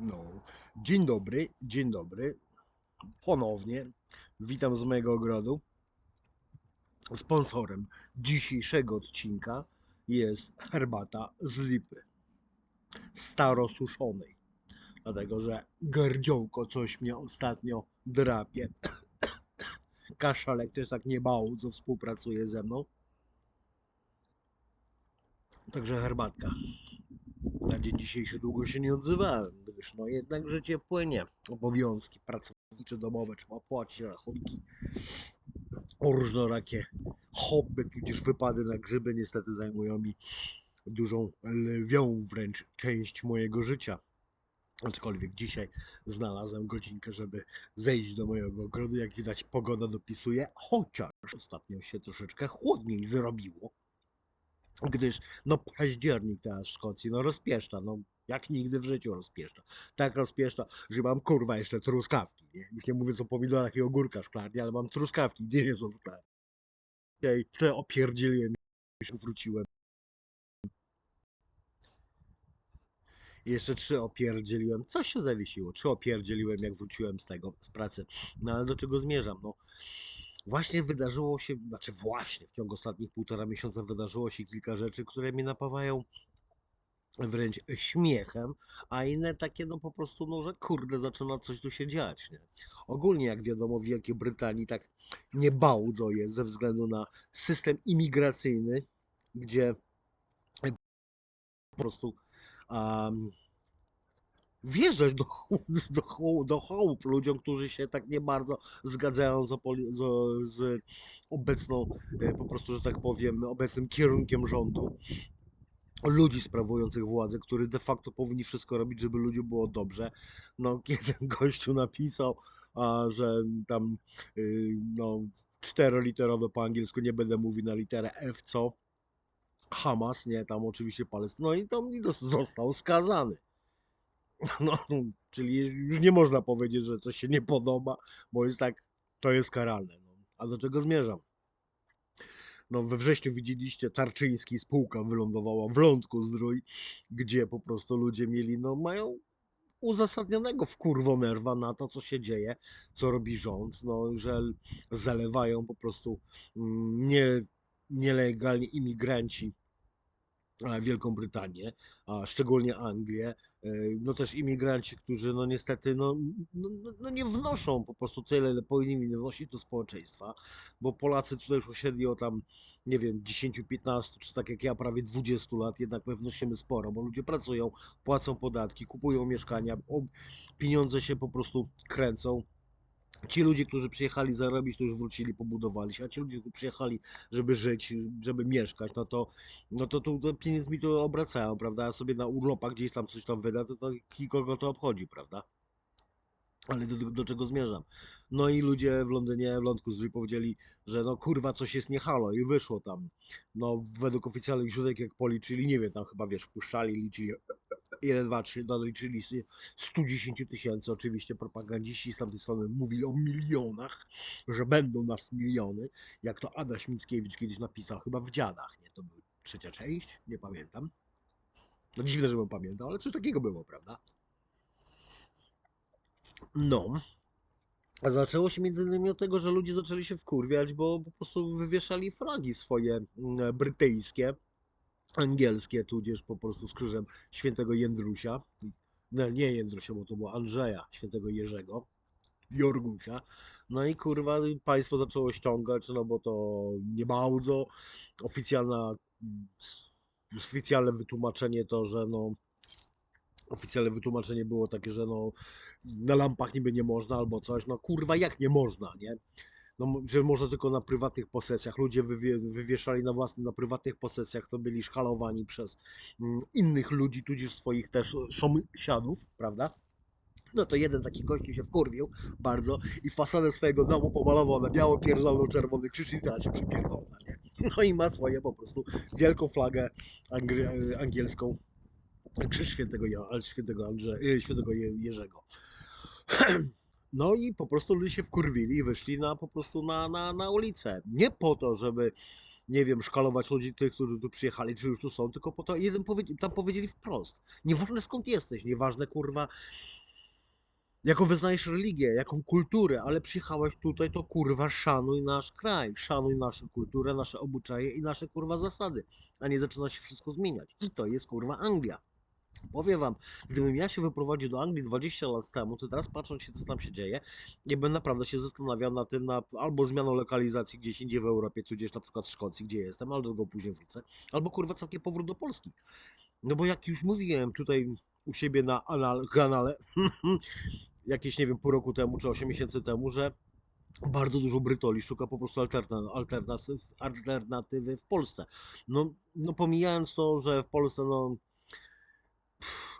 No, dzień dobry, dzień dobry. Ponownie witam z mojego ogrodu. Sponsorem dzisiejszego odcinka jest herbata z lipy. Starosuszonej. Dlatego, że gardziołko coś mnie ostatnio drapie. Kaszalek też tak nie bardzo współpracuje ze mną. Także herbatka. Na dzień dzisiejszy długo się nie odzywałem, no jednak życie płynie. Obowiązki pracownicze, domowe, trzeba płacić rachunki. O różnorakie hobby, tudzież wypady na grzyby niestety zajmują mi dużą, lwią wręcz część mojego życia. Aczkolwiek dzisiaj znalazłem godzinkę, żeby zejść do mojego ogrodu. Jak widać, pogoda dopisuje, chociaż ostatnio się troszeczkę chłodniej zrobiło gdyż no październik teraz w Szkocji no rozpieszcza, no jak nigdy w życiu rozpieszcza. Tak rozpieszcza, że mam kurwa jeszcze truskawki, nie? Już nie mówiąc o pomidorach i ogórkach szklarni, ale mam truskawki, gdzie nie są szklarni. Dzisiaj te opierdzieliłem, już wróciłem. Jeszcze trzy opierdzieliłem. Coś się zawiesiło. Trzy opierdzieliłem, jak wróciłem z tego, z pracy. No ale do czego zmierzam? No właśnie wydarzyło się, znaczy właśnie w ciągu ostatnich półtora miesiąca wydarzyło się kilka rzeczy, które mnie napawają wręcz śmiechem, a inne takie no po prostu, no że kurde, zaczyna coś tu się dziać, nie? Ogólnie jak wiadomo w Wielkiej Brytanii tak nie bardzo jest ze względu na system imigracyjny, gdzie po prostu um, wjeżdżać do, do, do chałup ludziom, którzy się tak nie bardzo zgadzają z, z, z obecną, e, po prostu, że tak powiem, obecnym kierunkiem rządu. Ludzi sprawujących władzę, którzy de facto powinni wszystko robić, żeby ludziom było dobrze. No, jeden gościu napisał, a, że tam y, no, czteroliterowe po angielsku, nie będę mówił na literę F, co? Hamas, nie, tam oczywiście Palestyna, no i tam został skazany. No, czyli już nie można powiedzieć, że coś się nie podoba, bo jest tak, to jest karalne. No. A do czego zmierzam? No, we wrześniu widzieliście, Tarczyński spółka wylądowała w Lądku Zdrój, gdzie po prostu ludzie mieli, no mają uzasadnionego wkurwonerwa na to, co się dzieje, co robi rząd, no, że zalewają po prostu mm, nie, nielegalni imigranci e, Wielką Brytanię, a szczególnie Anglię, no też imigranci, którzy no niestety no, no, no- no nie wnoszą po prostu tyle, ile powinni wnosić do społeczeństwa, bo Polacy tutaj już osiedli o tam, nie wiem, 10, 15, czy tak jak ja, prawie 20 lat, jednak my wnosimy sporo, bo ludzie pracują, płacą podatki, kupują mieszkania, pieniądze się po prostu kręcą. Ci ludzie, którzy przyjechali zarobić, to już wrócili, pobudowali się, a ci ludzie, którzy przyjechali, żeby żyć, żeby mieszkać, no to, no to tu to pieniędzmi to obracają, prawda? A sobie na urlopach gdzieś tam coś tam wyda, to, to kogo to obchodzi, prawda? Ale do, do, czego zmierzam? No i ludzie w Londynie, w Lądku Zdrój powiedzieli, że no kurwa coś jest nie halo i wyszło tam. No według oficjalnych źródeł jak policzyli, nie wiem, tam chyba wiesz, wpuszczali, liczyli 1, 2, 3, doliczyli sobie 110 tysięcy. Oczywiście propagandziści z tamtej strony mówili o milionach, że będą nas miliony, jak to Adaś Mickiewicz kiedyś napisał, chyba w Dziadach, nie? To była trzecia część, nie pamiętam. No dziwne, żebym pamiętał, ale coś takiego było, prawda? No. A zaczęło się między innymi od tego, że ludzie zaczęli się wkurwiać, bo po prostu wywieszali flagi swoje mm, brytyjskie, angielskie, tudzież po prostu z krzyżem świętego Jędrusia. No nie Jędrusia, bo to było Andrzeja, świętego Jerzego, Jorgusia. No i kurwa państwo zaczęło ściągać, no bo to nie bardzo oficjalna, oficjalne wytłumaczenie to, że no oficjalne wytłumaczenie było takie, że no na lampach niby nie można albo coś, no kurwa jak nie można, nie? No, że można tylko na prywatnych posesjach. Ludzie wywie, wywieszali na własnych, na prywatnych posesjach, to byli szkalowani przez mm, innych ludzi, tudzież swoich też sąsiadów, prawda? No to jeden taki gościu się wkurwił bardzo i fasadę swojego domu pomalował na biało, pierdolno-czerwony krzyż i teraz się przypierdolna, nie? No i ma swoje po prostu wielką flagę angry, angielską, krzyż świętego, świętego, Andrze, y, świętego Je- Jerzego. No i po prostu ludzie się wkurwili i wyszli na po prostu na, na, na ulicę. Nie po to, żeby nie wiem, szkalować ludzi, tych, którzy tu przyjechali, czy już tu są, tylko po to, jeden powie, tam powiedzieli wprost, nieważne skąd jesteś, nieważne kurwa, jaką wyznajesz religię, jaką kulturę, ale przyjechałeś tutaj, to kurwa szanuj nasz kraj, szanuj naszą kulturę, nasze obyczaje i nasze kurwa zasady, a nie zaczyna się wszystko zmieniać. I to jest kurwa Anglia. Powiem wam, gdybym ja się wyprowadził do Anglii 20 lat temu, to teraz patrząc się, co tam się dzieje, ja bym naprawdę się zastanawiał na tym, na albo zmianą lokalizacji gdzieś indziej w Europie, tudzież na przykład w Szkocji, gdzie jestem, albo do tego później wrócę, albo kurwa całkiem powrót do Polski. No bo jak już mówiłem tutaj u siebie na anal, kanale, jakieś, nie wiem, pół roku temu, czy 8 miesięcy temu, że bardzo dużo Brytoli szuka po prostu alterna- alternatyw, alternatywy w Polsce. No, no pomijając to, że w Polsce, no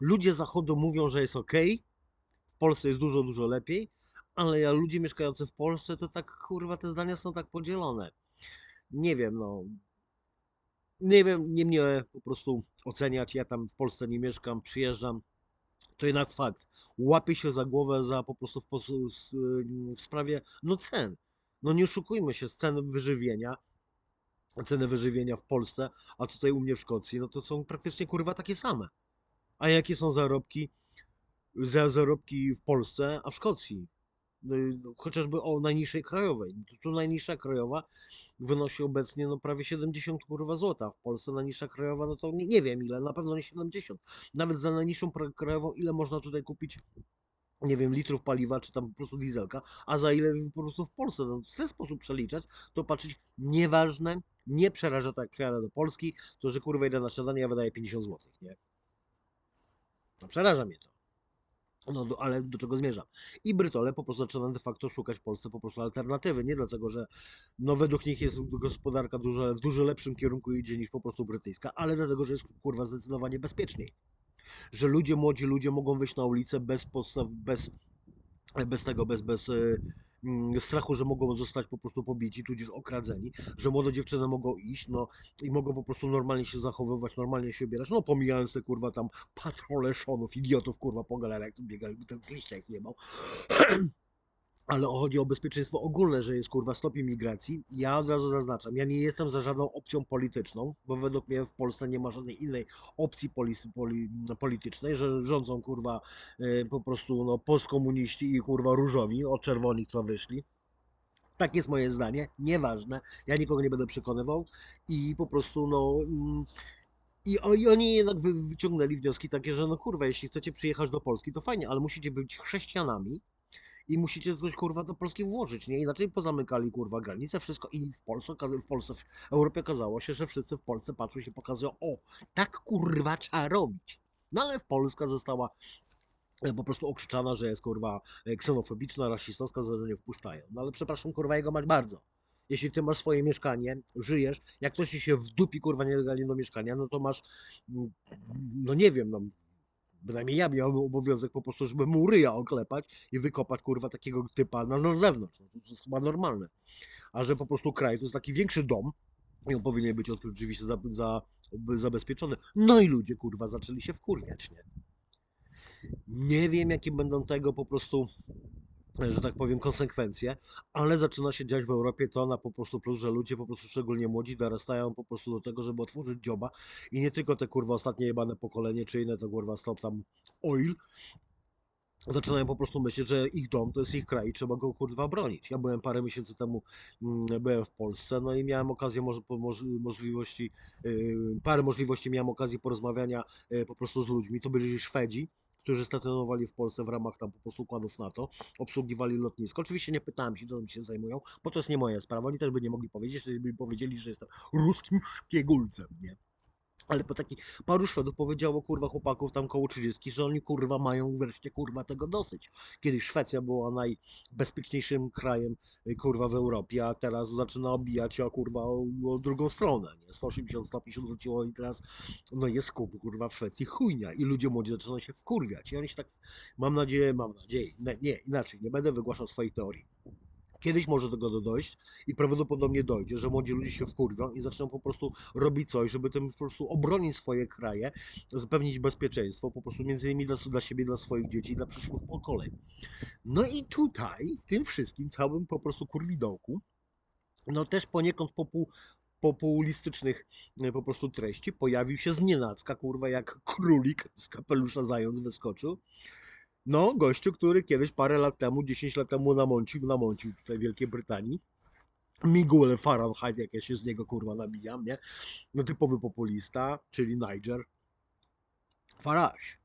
ludzie zachodu mówią, że jest ok, w Polsce jest dużo, dużo lepiej, ale ja ludzie mieszkający w Polsce, to tak kurwa te zdania są tak podzielone. Nie wiem, no. Nie wiem, nie mnie po prostu oceniać. Ja tam w Polsce nie mieszkam, przyjeżdżam. To jednak fakt. Łapię się za głowę za po prostu w, s- w sprawie no cen. No nie oszukujmy się, z ceny wyżywienia, ceny wyżywienia w Polsce, a tutaj u mnie w Szkocji, no to są praktycznie kurwa takie same. A jakie są zarobki? Za zarobki w Polsce, a w Szkocji? No no, chociażby o najniższej krajowej. No tu najniższa krajowa wynosi obecnie no prawie 70 kurwa złota. W Polsce najniższa krajowa, no to nie, nie wiem ile, na pewno nie 70. Nawet za najniższą krajową, ile można tutaj kupić, nie wiem, litrów paliwa, czy tam po prostu dieselka, a za ile po prostu w Polsce. No, w ten sposób przeliczać, to patrzeć, nieważne, nie przeraża to, jak przyjadę do Polski, to że kurwa idę na śniadanie, ja wydaję 50 zł, nie? No przeraża mnie to. No, do, ale do czego zmierzam? I Brytole po prostu zaczynają de facto szukać w Polsce po prostu alternatywy. Nie dlatego, że no według nich jest gospodarka dużo, w dużo lepszym kierunku idzie niż po prostu brytyjska, ale dlatego, że jest kurwa zdecydowanie bezpieczniej. Że ludzie, młodzi ludzie mogą wyjść na ulicę bez podstaw, bez, bez tego, bez, bez e, mm, strachu, że mogą zostać po prostu pobici, tudzież okradzeni, że młode dziewczyny mogą iść, no i mogą po prostu normalnie się zachowywać, normalnie się ubierać, no pomijając te kurwa tam patrole szonów, idiotów kurwa po galerach, biegali, ten z liścia ich jebał. Ale chodzi o bezpieczeństwo ogólne, że jest kurwa stop imigracji. Ja od razu zaznaczam, ja nie jestem za żadną opcją polityczną, bo według mnie w Polsce nie ma żadnej innej opcji poli- poli- politycznej, że rządzą kurwa e, po prostu no, postkomuniści i kurwa różowi, od czerwonych co wyszli. Tak jest moje zdanie, nieważne, ja nikogo nie będę przekonywał i po prostu no... mm, I, oni jednak wy, wyciągnęli wnioski takie, że no kurwa, jeśli chcecie przyjechać do Polski, to fajnie, ale musicie być chrześcijanami i musicie coś kurwa do Polski włożyć, nie? Inaczej pozamykali kurwa granice, wszystko i w Polsce, w Polsce, w Europie okazało się, że wszyscy w Polsce patrzą się pokazują, o, tak kurwa trzeba robić. No ale w Polska została e, po prostu okrzyczana, że jest kurwa e, ksenofobiczna, rasistowska, że nie wpuszczają. No ale przepraszam kurwa jego mać bardzo. Jeśli ty masz swoje mieszkanie, żyjesz, jak ktoś ci się wdupi kurwa nielegalnie do mieszkania, no to masz, mm, no nie wiem, no bynajmniej ja miałem obowiązek po prostu, żeby mu ryja oklepać i wykopać kurwa takiego typa na, na zewnątrz. No, to, jest chyba normalne. A że po prostu kraj to jest taki większy dom i on powinien być oczywiście za, za, zabezpieczony. No i ludzie kurwa zaczęli się wkurwiać, nie? Nie wiem jakie będą tego po prostu że tak powiem, konsekwencje, ale zaczyna się dziać w Europie to na po prostu plus, że ludzie po prostu szczególnie młodzi dorastają po prostu do tego, żeby otworzyć dzioba i nie tylko te kurwa ostatnie jebane pokolenie, czy inne to kurwa stop tam oil, zaczynają po prostu myśleć, że ich dom to jest ich kraj i trzeba go kurwa bronić. Ja byłem parę miesięcy temu, mm, byłem w Polsce, no i miałem okazję, możliwości, yy, parę możliwości miałem okazji porozmawiania yy, po prostu z ludźmi. To byli Szwedzi, którzy stacjonowali w Polsce w ramach tam po prostu układów NATO, obsługiwali lotnisko. Oczywiście nie pytałem się, co tym się zajmują, bo to jest nie moja sprawa. Oni też by nie mogli powiedzieć, jeżeli by powiedzieli, że jestem ruskim szpiegulcem, nie? Ale po taki paru Szwedów powiedziało kurwa chłopaków tam koło 30, że oni kurwa mają wreszcie kurwa tego dosyć. Kiedyś Szwecja była najbezpieczniejszym krajem y, kurwa w Europie, a teraz zaczyna obijać o kurwa o, o drugą stronę. Nie? 180 stopni się odwróciło i teraz no jest kup kurwa w Szwecji chujnia i ludzie młodzi zaczynają się wkurwiać. I oni się tak, mam nadzieję, mam nadzieję, nie, nie inaczej, nie będę wygłaszał swoich teorii. Kiedyś może do tego dojść i prawdopodobnie dojdzie, że młodzi ludzie się wkurwią i zaczną po prostu robić coś, żeby tym po prostu obronić swoje kraje, zapewnić bezpieczeństwo po prostu między innymi dla, dla siebie, dla swoich dzieci i dla przyszłych pokoleń. No i tutaj, w tym wszystkim całym po prostu kurwidołku, no też poniekąd popu, populistycznych e, po prostu treści pojawił się znienacka, kurwa, jak królik z kapelusza zając wyskoczył. No, gościu, który kiedyś parę lat temu, 10 lat temu namącił, namącił tutaj w Wielkiej Brytanii. Miguel Fahrenheit, jak ja się z niego kurwa nabijam, nie? No typowy populista, czyli Niger Farage.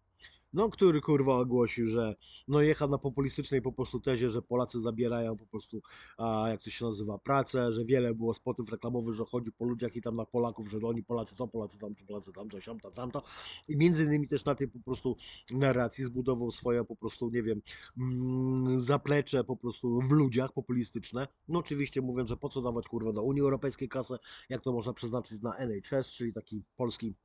No, który kurwa ogłosił, że no jechał na populistycznej po prostu tezie, że Polacy zabierają po prostu, a, jak to się nazywa, pracę, że wiele było spotów reklamowych, że chodzi po ludziach i tam na Polaków, że oni Polacy to, Polacy tam, czy Polacy tam, coś tam, tam, tamto. I między innymi też na tej po prostu narracji zbudował swoje po prostu, nie wiem, mm, zaplecze po prostu w ludziach populistyczne. No oczywiście mówiąc, że po co dawać kurwa do Unii Europejskiej kasę, jak to można przeznaczyć na NHS, czyli taki polski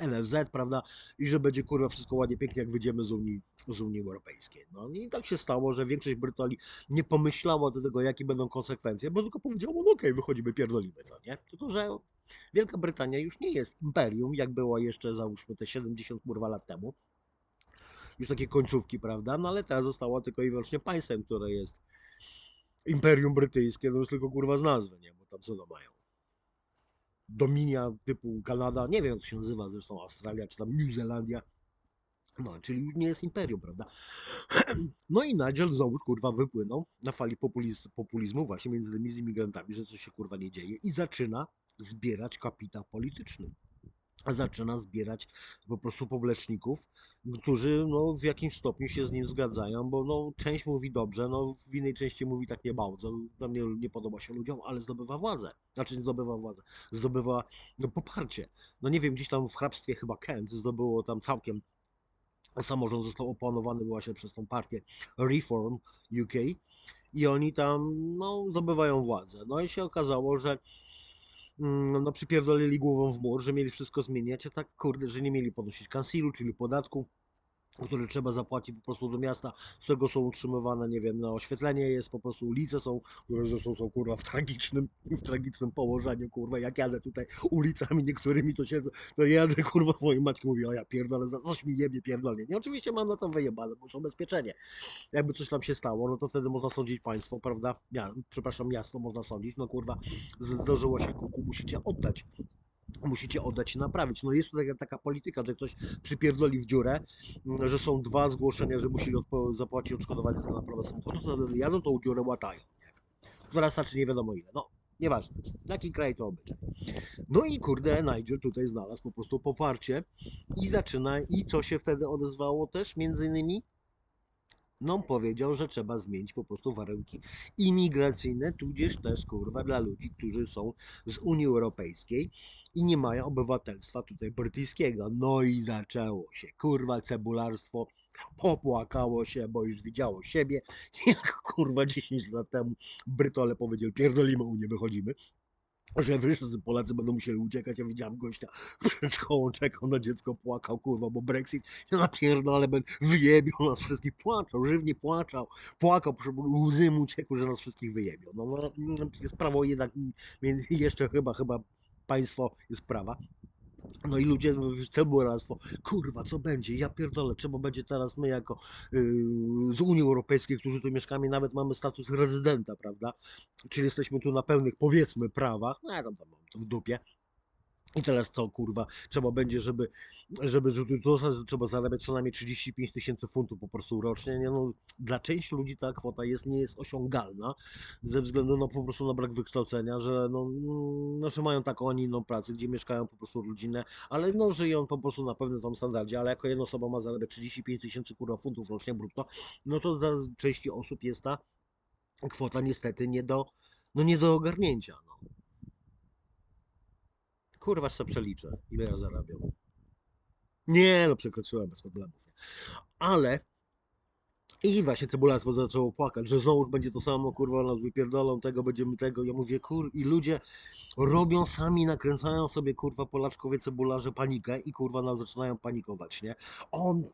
NFZ, prawda? I że będzie kurwa wszystko ładnie, pięknie, jak wyjdziemy z Unii, z Unii Europejskiej. No i tak się stało, że większość Brytanii nie pomyślała do tego, jakie będą konsekwencje, bo tylko powiedziała, no okej, wychodzimy, pierdolimy to, nie? Tylko, że Wielka Brytania już nie jest imperium, jak była jeszcze, załóżmy, te 70 kurwa lat temu. Już takie końcówki, prawda? No ale teraz została tylko i wyłącznie państwem, które jest imperium brytyjskie, no już tylko kurwa z nazwy, nie? Bo tam co to mają? Dominia typu Kanada, nie wiem jak to się nazywa zresztą, Australia czy tam New Zealandia. No, czyli już nie jest imperium, prawda? No i Nigel znowu kurwa wypłynął na fali populiz populizmu właśnie między z imigrantami, że coś się kurwa nie dzieje i zaczyna zbierać kapitał polityczny. Zaczyna zbierać po prostu popleczników, którzy no, w jakimś stopniu się z nim zgadzają, bo no, część mówi dobrze, no, w innej części mówi tak nie bardzo, tam nie, nie podoba się ludziom, ale zdobywa władzę. Znaczy nie zdobywa władzę, zdobywa no, poparcie. No nie wiem, gdzieś tam w hrabstwie chyba Kent zdobyło tam całkiem samorząd został opanowany właśnie przez tą partię Reform UK i oni tam no, zdobywają władzę. No i się okazało, że no, przypierdolili głową w mur, że mieli wszystko zmieniać, a tak kurde, że nie mieli podnosić kansilu, czyli podatku, który trzeba zapłacić po prostu do miasta, z którego są utrzymywane, nie wiem, na oświetlenie jest, po prostu ulice są, które zresztą są kurwa w tragicznym, w tragicznym położeniu, kurwa, jak jadę tutaj ulicami niektórymi, to siedzę, to jadę, kurwa, moim matki mówi, o ja pierdolę, za coś mi jebie, pierdolnie. Nie, oczywiście mam na to wyjebane, bo są ubezpieczenie. Jakby coś tam się stało, no to wtedy można sądzić państwo, prawda, ja, przepraszam, miasto można sądzić, no kurwa, zdarzyło się kuku, musicie oddać musicie oddać i naprawić. No jest tutaj taka, polityka, że ktoś przypierdoli w dziurę, m, że są dwa zgłoszenia, że musieli zapłacić odszkodowanie za naprawę samochodu, to jadą tą dziurę łatają. Która starczy nie wiadomo ile. No, nieważne. Jaki kraj to obyczaj. No i kurde, Nigel tutaj znalazł po prostu poparcie i zaczyna, i co się wtedy odezwało też, między innymi, no powiedział, że trzeba zmienić po prostu warunki imigracyjne, tudzież też kurwa dla ludzi, którzy są z Unii Europejskiej i nie mają obywatelstwa tutaj brytyjskiego. No i zaczęło się, kurwa, cebularstwo popłakało się, bo już widziało siebie, jak kurwa 10 lat temu Brytole powiedzieli, pierdolimy Unię, wychodzimy. Że wszyscy Polacy będą musieli uciekać. Ja widziałem gościa przed szkołą, czekał na dziecko, płakał, kurwa, bo Brexit, ja napierdolę, ben wyjebił nas wszystkich, płaczał, żywnie płaczał, płakał, łzy mu ciekły, że nas wszystkich wyjebią. No, no, jest prawo jednak, między- jeszcze chyba, chyba państwo jest prawa. No i ludzie, cebularstwo, kurwa, co będzie? Ja pierdolę, trzeba będzie teraz my jako yy, z Unii Europejskiej, którzy tu mieszkamy, nawet mamy status rezydenta, prawda? Czyli jesteśmy tu na pełnych, powiedzmy, prawach, no ja tam, tam mam to w dupie. I teraz co, kurwa, trzeba będzie, żeby, żeby, to trzeba zarabiać co najmniej 35 tysięcy funtów po prostu rocznie. Nie, no, dla części ludzi ta kwota jest, nie jest osiągalna ze względu na po prostu na brak wykształcenia, że no, mm, no, że mają taką, a nie inną pracę, gdzie mieszkają po prostu rodzinę, ale no żyją po prostu na pewnym tam standardzie, ale jako jedna osoba ma zarabiać 35 tysięcy kurwa funtów rocznie brutto, no to dla części osób jest ta kwota niestety nie do, no nie do ogarnięcia. No. Kurwa, se przeliczę, ile ja zarabiam. Nie, no przekroczyłem bez problemów. Ale i właśnie cebularstwo zaczęło płakać, że znowu będzie to samo, kurwa, nas wypierdolą tego, będziemy tego. Ja mówię, kur... I ludzie robią sami, nakręcają sobie, kurwa, Polaczkowie cebularze panikę i, kurwa, nam zaczynają panikować, nie? On...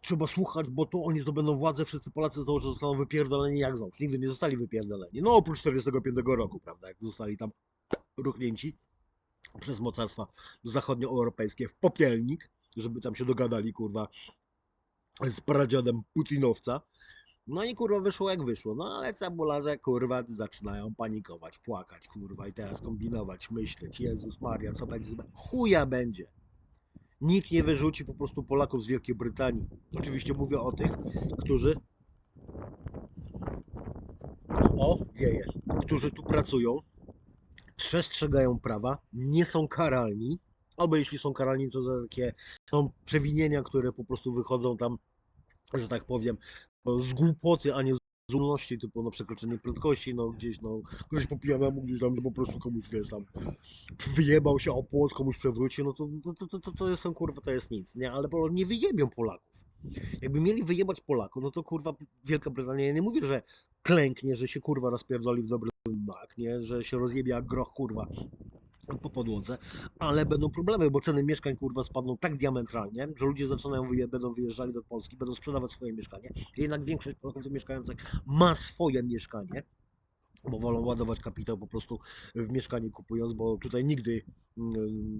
Trzeba słuchać, bo to oni zdobędą władzę, wszyscy Polacy znowu zostaną wypierdoleni jak znów. Nigdy nie zostali wypierdoleni. No oprócz 45 roku, prawda, jak zostali tam ruchnięci przez mocarstwa zachodnioeuropejskie w popielnik, żeby tam się dogadali, kurwa, z pradziadem Putinowca. No i kurwa wyszło jak wyszło. No ale cebularze kurwa zaczynają panikować, płakać kurwa i teraz kombinować, myśleć, Jezus Maria, co będzie? Chuja będzie. Nikt nie wyrzuci po prostu Polaków z Wielkiej Brytanii. Oczywiście mówię o tych, którzy o, wieje, którzy tu pracują, przestrzegają prawa, nie są karalni, albo jeśli są karalni, to za takie są przewinienia, które po prostu wychodzą tam, że tak powiem, no, z głupoty, a nie z umności, typu no, przekroczenie prędkości, no gdzieś, no, ktoś po pijanemu gdzieś tam, że po prostu komuś, wiesz, tam wyjebał się o płot, komuś przewrócił, no to, to, to, to, to jest, kurwa, to jest nic, nie? Ale nie wyjebią Polaków. Jakby mieli wyjebać Polaków, no to kurwa Wielka Brytania, ja nie mówię, że klęknie, że się kurwa rozpierdoli w dobry mak, nie? Że się rozjebie jak groch kurwa po podłodze, ale będą problemy, bo ceny mieszkań kurwa spadną tak diametralnie, że ludzie zaczynają wyje, będą wyjeżdżali do Polski, będą sprzedawać swoje mieszkanie. Jednak większość Polaków mieszkających ma swoje mieszkanie, bo wolą ładować kapitał po prostu w mieszkanie kupując, bo tutaj nigdy, mm,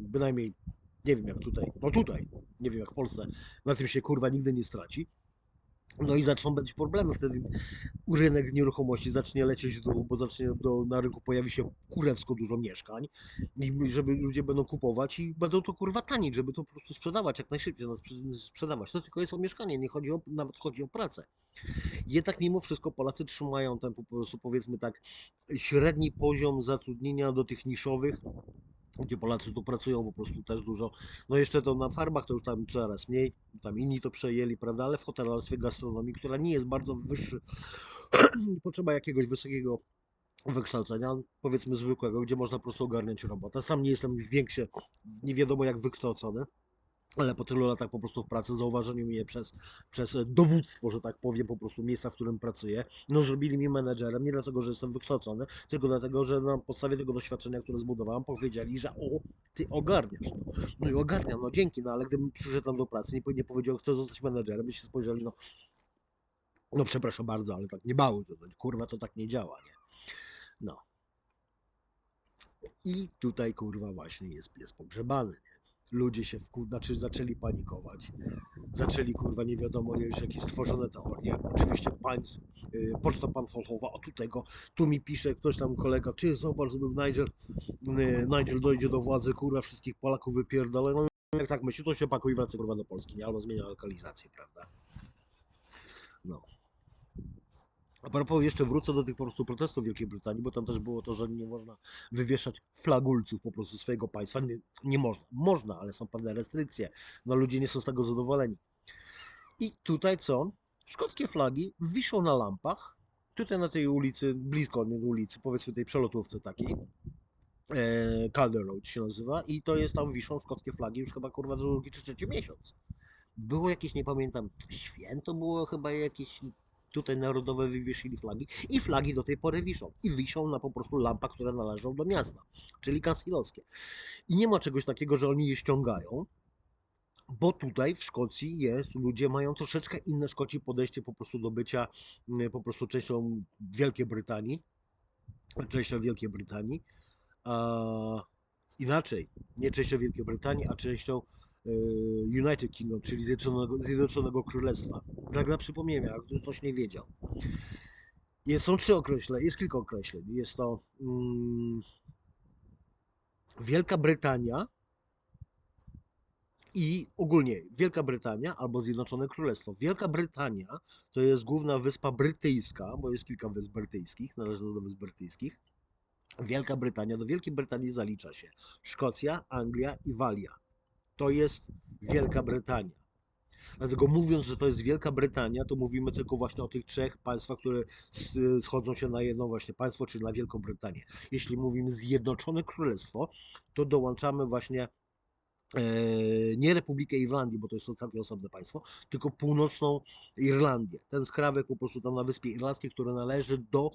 bynajmniej nie wiem jak tutaj, no tutaj, nie wiem jak w Polsce, na tym się kurwa nigdy nie straci. No i zaczną być problemy, wtedy rynek nieruchomości zacznie lecieć dół, bo zacznie do, na rynku pojawi się kurewsko dużo mieszkań i żeby ludzie będą kupować i będą to kurwa tanić, żeby to po prostu sprzedawać jak najszybciej, sprze- sprzedawać. To tylko jest o mieszkanie, nie chodzi o, nawet chodzi o pracę. Jednak mimo wszystko Polacy trzymają ten po prostu powiedzmy tak średni poziom zatrudnienia do tych niszowych, gdzie Polacy tu pracują po prostu też dużo. No jeszcze to na farmach to już tam coraz mniej, tam inni to przejęli, prawda, ale w hotelarstwie, gastronomii, która nie jest bardzo wyższy, potrzeba jakiegoś wysokiego wykształcenia, powiedzmy zwykłego, gdzie można po prostu ogarniać robotę. Sam nie jestem większy, nie wiadomo jak wykształcony, ale po tylu latach po prostu w pracy zauważeniu mnie przez, przez dowództwo, że tak powiem, po prostu miejsca, w którym pracuję, no zrobili mnie menedżerem, nie dlatego, że jestem wykształcony, tylko dlatego, że na podstawie tego doświadczenia, które zbudowałem, powiedzieli, że o, ty ogarniasz. No, no i ogarniam, no dzięki, no ale gdybym przyszedł tam do pracy, nie, nie powiedział, chcę zostać menedżerem, by się spojrzeli, no, no przepraszam bardzo, ale tak nie mało, to, kurwa, to tak nie działa, nie? No. I tutaj, kurwa, właśnie jest pies pogrzebany? Ludzie się wku... znaczy zaczęli panikować. Zaczęli, kurwa, nie wiadomo już jakieś stworzone teorie. Oczywiście państw, y, poczta państwowa, o tu tego, tu mi pisze ktoś tam kolega, ty zobacz, żeby Nigel, y, Nigel dojdzie do władzy, kurwa, wszystkich Polaków wypierdolę. No jak tak myśli, to się pakuj i wraca, kurwa, do Polski, nie? Albo zmienia lokalizację, prawda? No. A propos, jeszcze wrócę do tych po prostu protestów w Wielkiej Brytanii, bo tam też było to, że nie można wywieszać flagulców po prostu swojego państwa. Nie, nie można. Można, ale są pewne restrykcje. No ludzie nie są z tego zadowoleni. I tutaj co? Szkockie flagi wiszą na lampach. Tutaj na tej ulicy, blisko nie ulicy, powiedzmy tej przelotówce takiej. E, Calder Road się nazywa i to jest tam wiszą szkockie flagi już chyba kurwa drugi czy trzeci miesiąc. Było jakieś, nie pamiętam, święto było chyba jakieś tutaj narodowe wywiesili flagi i flagi do tej pory wiszą. I wiszą na po prostu lampach, które należą do miasta, czyli kancelowskie. I nie ma czegoś takiego, że oni je ściągają, bo tutaj w Szkocji jest, ludzie mają troszeczkę inne Szkoci podejście po prostu do bycia mm, po prostu częścią Wielkiej Brytanii, częścią Wielkiej Brytanii, a inaczej, nie częścią Wielkiej Brytanii, a częścią United Kingdom, czyli Zjednoczonego, Zjednoczonego Królestwa. Tak przypomnienia, jak ktoś nie wiedział. Jest, są trzy określenia, jest kilka określeń. Jest to mm, Wielka Brytania i ogólnie Wielka Brytania albo Zjednoczone Królestwo. Wielka Brytania to jest główna wyspa brytyjska, bo jest kilka wysp brytyjskich, należy do wysp brytyjskich. Wielka Brytania, do Wielkiej Brytanii zalicza się Szkocja, Anglia i Walia. To jest Wielka Brytania. Dlatego mówiąc, że to jest Wielka Brytania, to mówimy tylko właśnie o tych trzech państwach, które schodzą się na jedno właśnie państwo, czyli na Wielką Brytanię. Jeśli mówimy Zjednoczone Królestwo, to dołączamy właśnie e, nie Republikę Irlandii, bo to jest to całkiem osobne państwo, tylko północną Irlandię. Ten skrawek po prostu tam na Wyspie Irlandzkiej, który należy do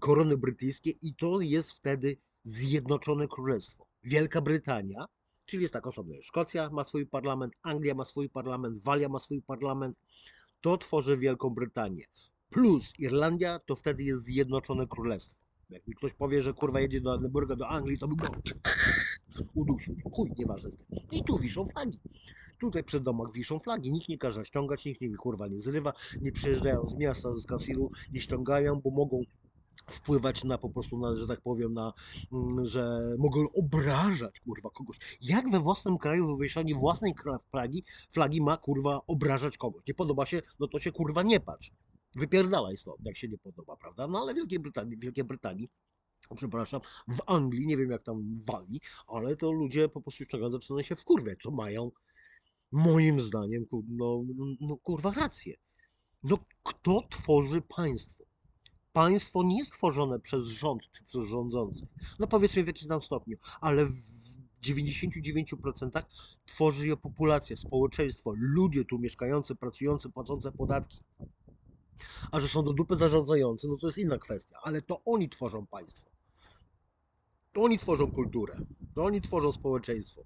korony brytyjskiej i to jest wtedy Zjednoczone Królestwo. Wielka Brytania, czyli jest tak osobno. Szkocja ma swój parlament, Anglia ma swój parlament, Walia ma swój parlament. To tworzy Wielką Brytanię. Plus Irlandia to wtedy jest Zjednoczone Królestwo. Jak mi ktoś powie, że kurwa jedzie do Edynburga, do Anglii, to by go udusił. Chuj, nieważne tym. I tu wiszą flagi. Tutaj przed domach wiszą flagi, nikt nie każe ściągać, nikt nie kurwa nie zrywa, nie przyjeżdżają z miasta, z Kasiru, nie ściągają, bo mogą wpływać na po prostu, na, że tak powiem, na, mm, że mogą obrażać kurwa kogoś. Jak we własnym kraju wywieszanie własnej flagi, flagi ma kurwa obrażać kogoś? Nie podoba się, no to się kurwa nie patrz. Wypierdalaj stąd, jak się nie podoba, prawda? No ale w Wielkiej Brytanii, w Wielkiej Brytanii przepraszam, w Anglii, nie wiem jak tam w Walii, ale to ludzie po prostu już zaczynają się wkurwiać, co mają moim zdaniem, kur- no, no kurwa rację. No kto tworzy państwo? Państwo nie jest tworzone przez rząd czy przez rządzących. No powiedzmy w jakimś tam stopniu, ale w 99% tworzy je populacja, społeczeństwo, ludzie tu mieszkający, pracujący, płacące podatki. A że są do dupy zarządzający, no to jest inna kwestia, ale to oni tworzą państwo. To oni tworzą kulturę, to oni tworzą społeczeństwo.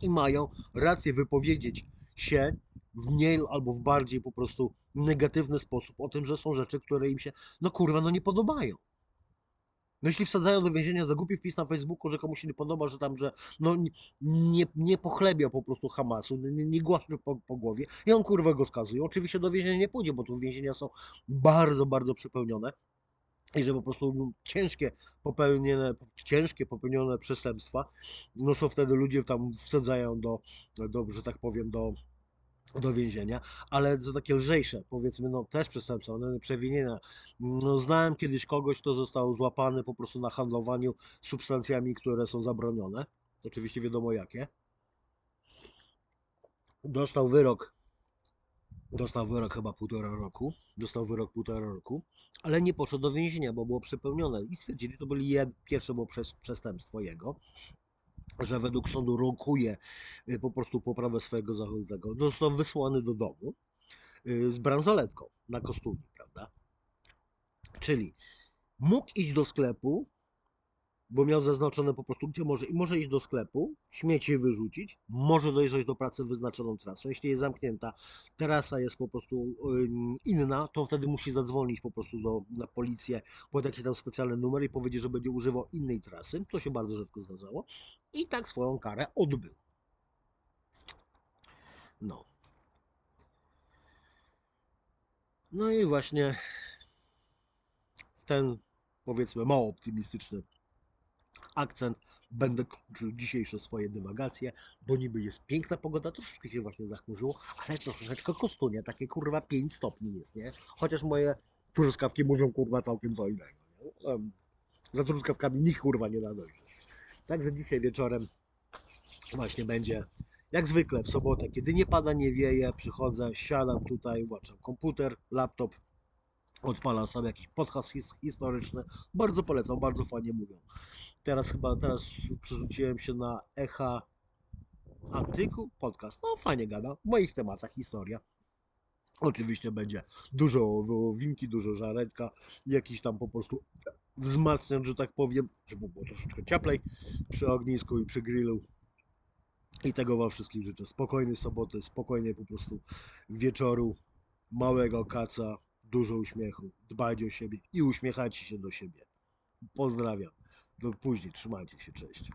I mają rację wypowiedzieć się w mniej albo w bardziej po prostu negatywny sposób o tym, że są rzeczy, które im się, no kurwa, no nie podobają. No jeśli wsadzają do więzienia za głupi wpis na Facebooku, że komuś się nie podoba, że tam, że no nie, nie, pochlebia po prostu Hamasu, nie, nie głaszczy po, po głowie i on kurwa go skazuje. Oczywiście do więzienia nie pójdzie, bo tu więzienia są bardzo, bardzo przepełnione i że po prostu no, ciężkie popełnione, ciężkie popełnione przestępstwa, no są wtedy ludzie tam wsadzają do, do że tak powiem, do, do więzienia, ale za takie lżejsze, powiedzmy, no też przestępstwa, no, przewinienia. No, znałem kiedyś kogoś, kto został złapany po prostu na handlowaniu substancjami, które są zabronione. Oczywiście wiadomo jakie. Dostał wyrok, dostał wyrok chyba półtora roku, dostał wyrok półtora roku, ale nie poszedł do więzienia, bo było przepełnione i stwierdzili, to byli jed, pierwsze było przez, przestępstwo jego, że według sądu rokuje y, po prostu poprawę swojego zachowania. Został wysłany do domu y, z bransoletką na kostuni, prawda? Czyli mógł iść do sklepu, bo miał zaznaczone po prostu, gdzie może, i może iść do sklepu, śmieci wyrzucić, może dojrzeć do pracy wyznaczoną trasą. Jeśli jest zamknięta, trasa jest po prostu inna, to wtedy musi zadzwonić po prostu do, na policję pod jakiś tam specjalny numer i powiedzieć, że będzie używał innej trasy. To się bardzo rzadko zdarzało. I tak swoją karę odbył. No. No i właśnie w ten, powiedzmy, mało optymistyczny akcent będę kończył dzisiejsze swoje dywagacje, bo niby jest piękna pogoda, troszeczkę się właśnie zachmurzyło, ale troszeczkę kostunie, takie kurwa 5 stopni jest, nie? Chociaż moje truskawki mówią kurwa całkiem co innego, nie? Za truskawkami nikt kurwa nie da dojrzeć. Także dzisiaj wieczorem właśnie będzie jak zwykle w sobotę, kiedy nie pada, nie wieje, przychodzę, siadam tutaj, włączam komputer, laptop, odpalam sobie jakiś podcast his- historyczny. Bardzo polecam, bardzo fajnie mówią. Teraz chyba, teraz przerzuciłem się na Echa Antyku podcast. No fajnie gada, w moich tematach historia. Oczywiście będzie dużo wołowinki, dużo żareczka, jakiś tam po prostu wzmacniacz, że tak powiem, żeby było troszeczkę cieplej przy ognisku i przy grillu. I tego Wam wszystkim życzę. Spokojnej soboty, spokojnej po prostu wieczoru, małego kaca, dużo uśmiechu. Dbajcie o siebie i uśmiechajcie się do siebie. Pozdrawiam. Do później. Trzymajcie się. Cześć.